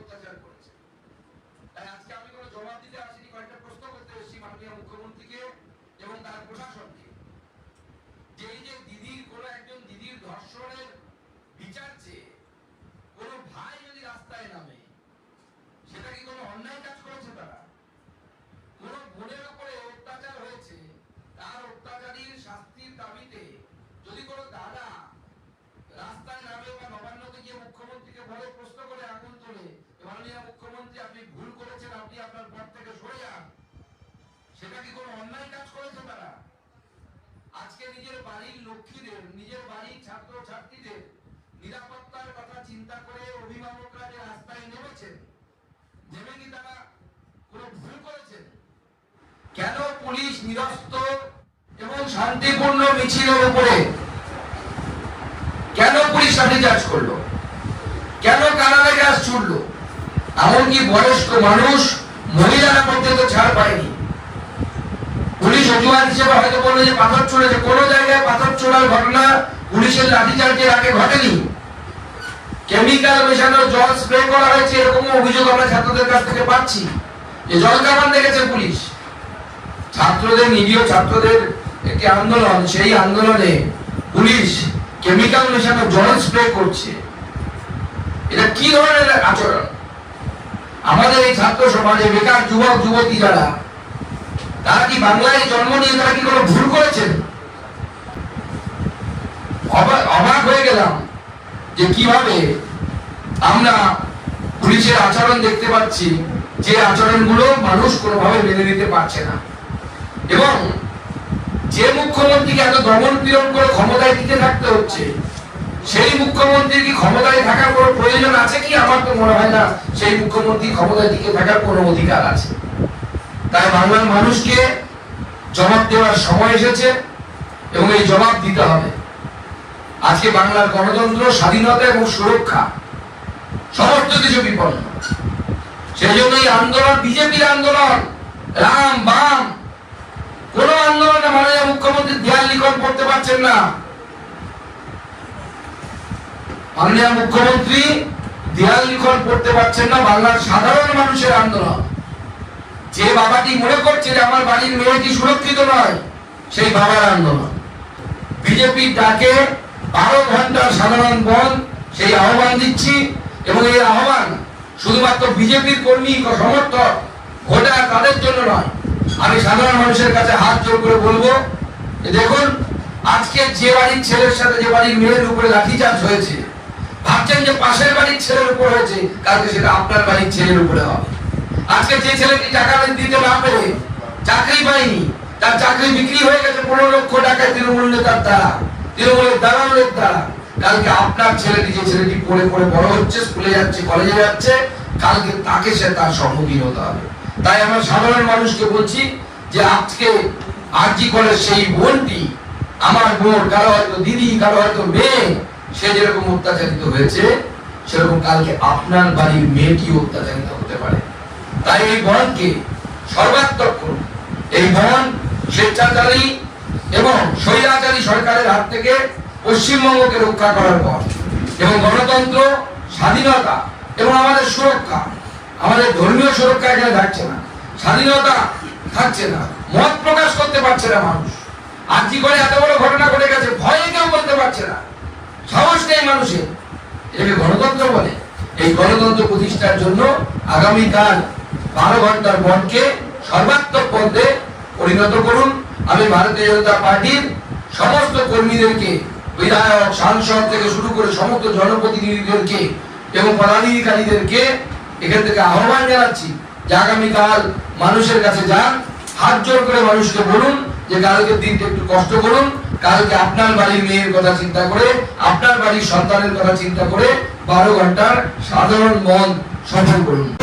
অত্যাচার করেছে। তাই আজকে আমি কোনো জবাব দিতে আসিনি, কয়েকটা প্রশ্ন করতে এসেছি মাননীয় মুখ্যমন্ত্রীকে এবং তার প্রশাসনকে যে এই যে দিদির কোনো একজন দিদির ধর্ষণের বিচার চেয়ে কোনো ভাই যদি রাস্তায় নামে সেটা কি কোনো অন্যায় কাজ করেছে তারা কোন বোনের উপরে অত্যাচার হয়েছে তার অত্যাচারীর শাস্তির দাবিতে যদি কোনো দাদা রাস্তায় নামে বা নবান্নতে গিয়ে মুখ্যমন্ত্রীকে বলে প্রশ্ন করে আগুন তোলে যে মাননীয় মুখ্যমন্ত্রী আপনি ভুল করেছেন আপনি আপনার পদ থেকে সরে যান সেটা কি কোনো অন্যায় কাজ করেছে তারা? আজকে নিজের বাড়ির লক্ষ্মীদের, নিজের বাড়ির ছাত্র ছাত্রীদের নিরাপত্তার কথা চিন্তা করে অভিভাবকরা যে রাস্তায় নেমেছেন নেমে কি তারা, কোনো ভুল করেছেন? কেন পুলিশ নিরস্ত এবং শান্তিপূর্ণ মিছিলের উপরে? কেন পুলিশ লাঠিচার্জ করল? কেন কানাডা গ্যাস ছুটলো? এমনকি বয়স্ক মানুষ মহিলারা পর্যন্ত ছাড় পায়নি। পুলিশ হিসেবে হয়তো বলল যে পাথর ছুড়েছে জায়গায় পাথর ছোড়ার ঘটনা পুলিশের লাঠিচার্জের আগে ঘটেনি। কেমিক্যাল মেশানো জল স্প্রে করা হয়েছে এরকম অভিযোগ আমরা ছাত্রদের কাছ থেকে পাচ্ছি। যে জল কামান দেখেছে পুলিশ। ছাত্রদের, নিরীহ ছাত্রদের একটি আন্দোলন, সেই আন্দোলনে পুলিশ কেমিক্যাল মেশানো জল স্প্রে করছে। এটা কি ধরনের আচরণ? আমাদের এই ছাত্র সমাজে বেকার যুবক, যুবতী যারা তারা কি বাংলায় জন্ম নিয়ে তারা কি কোনো ভুল করেছেন অবাক হয়ে গেলাম যে কীভাবে আমরা পুলিশের আচরণ দেখতে পাচ্ছি, যে আচরণগুলো মানুষ কোনোভাবে মেনে নিতে পারছে না। এবং যে মুখ্যমন্ত্রীকে এত দমন পীড়ন করে ক্ষমতায় টিকে থাকতে হচ্ছে, সেই মুখ্যমন্ত্রীর কি ক্ষমতায় থাকার কোনো প্রয়োজন আছে কি? আমার তো মনে হয় না সেই মুখ্যমন্ত্রী ক্ষমতায় টিকে থাকার কোনো অধিকার আছে। তাই বাংলার মানুষকে জবাব দেওয়ার সময় এসেছে এবং এই জবাব দিতে হবে। আজকে বাংলার গণতন্ত্র, স্বাধীনতা এবং সুরক্ষা সমস্ত কিছু বিপন্ন। সেই জন্য এই আন্দোলন, বিজেপির আন্দোলন, রাম, বাম, কোন আন্দোলনে মাননীয় মুখ্যমন্ত্রী দেয়াল লিখন করতে পারছেন না। মাননীয় মুখ্যমন্ত্রী দেয়াল লিখন করতে পারছেন না, বাংলার সাধারণ মানুষের আন্দোলন। যে বাবাটি মনে করছে যে আমার বাড়ির মেয়েটি সুরক্ষিত নয়, সেই বাবার আন্দোলন বিজেপির ডাকে বারো ঘণ্টার সাধারণ বন্ধ সেই আহ্বান দিচ্ছি এবং এই আহ্বান শুধুমাত্র বিজেপির কর্মী সমর্থক, ভোটার তাদের জন্য নয়, আমি সাধারণ মানুষের কাছে হাত জোর করে বলব দেখুন, আজকে যে বাড়ির ছেলের সাথে যে বাড়ির মেয়ের উপরে লাঠিচার্জ হয়েছে, ভাবছেন যে পাশের বাড়ির ছেলের উপর হয়েছে, কালকে সেটা আপনার বাড়ির ছেলের উপরে হবে। আজকে যে ছেলেটি টাকা দিতে না পেরে চাকরি পাইনি, তার চাকরি বিক্রি হয়ে গেছে পনেরো লক্ষ টাকায় তৃণমূল নেতার দ্বারা, তৃণমূলের দালালের দ্বারা। কালকে আপনার ছেলেটি যে ছেলেটি পড়ে পড়ে বড় হচ্ছে, স্কুলে যাচ্ছে, কলেজে যাচ্ছে, কালকে তাকে সে তার সম্মুখীন হতে হবে। তাই আমরা সাধারণ মানুষকে বলছি যে আজকে আরজি কলেজ সেই বোনটি, আমার বোন, কারও হয়তো দিদি, কারও হয়তো মেয়ে, সে যেরকম অত্যাচারিত হয়েছে, সেরকম কালকে আপনার বাড়ির মেয়েটি অত্যাচারিত হতে পারে। তাই এই বনকে সর্বাত্মক করুন। এই বন স্বেচ্ছাচারী এবং স্বৈরাচারী সরকারের হাত থেকে পশ্চিমবঙ্গকে রক্ষা করার পর এবং গণতন্ত্র, স্বাধীনতা এবং আমাদের সুরক্ষা, আমাদের ধর্মীয় সুরক্ষা এখানে থাকছে না। স্বাধীনতা থাকছে না। মত প্রকাশ করতে পারছে না মানুষ। আর কি করে এত বড় ঘটনা ঘটে গেছে ভয়ে কেউ বলতে পারছে না। সাহস নেই মানুষের। এটাকে গণতন্ত্র বলে। এই গণতন্ত্র প্রতিষ্ঠার জন্য আগামীকাল বারো ঘণ্টার বনকে সর্বাত্মক পদে পরিণত করুন। আমি ভারতীয় জনতা পার্টির সমস্ত কর্মীদেরকে, বিধায়ক, সাংসদ থেকে শুরু করে সমস্ত জনপ্রতিনিধিদেরকে এবং পদাধিকারীদেরকে এখান থেকে আহ্বান জানাচ্ছি যে আগামীকাল মানুষের কাছে যান, হাত জোর করে মানুষকে বলুন যে কালকের দিনটা একটু কষ্ট করুন, কালকে আপনার বাড়ির মেয়ের কথা চিন্তা করে, আপনার বাড়ির সন্তানের কথা চিন্তা করে বারো ঘণ্টার সাধারণ মন সফল করুন।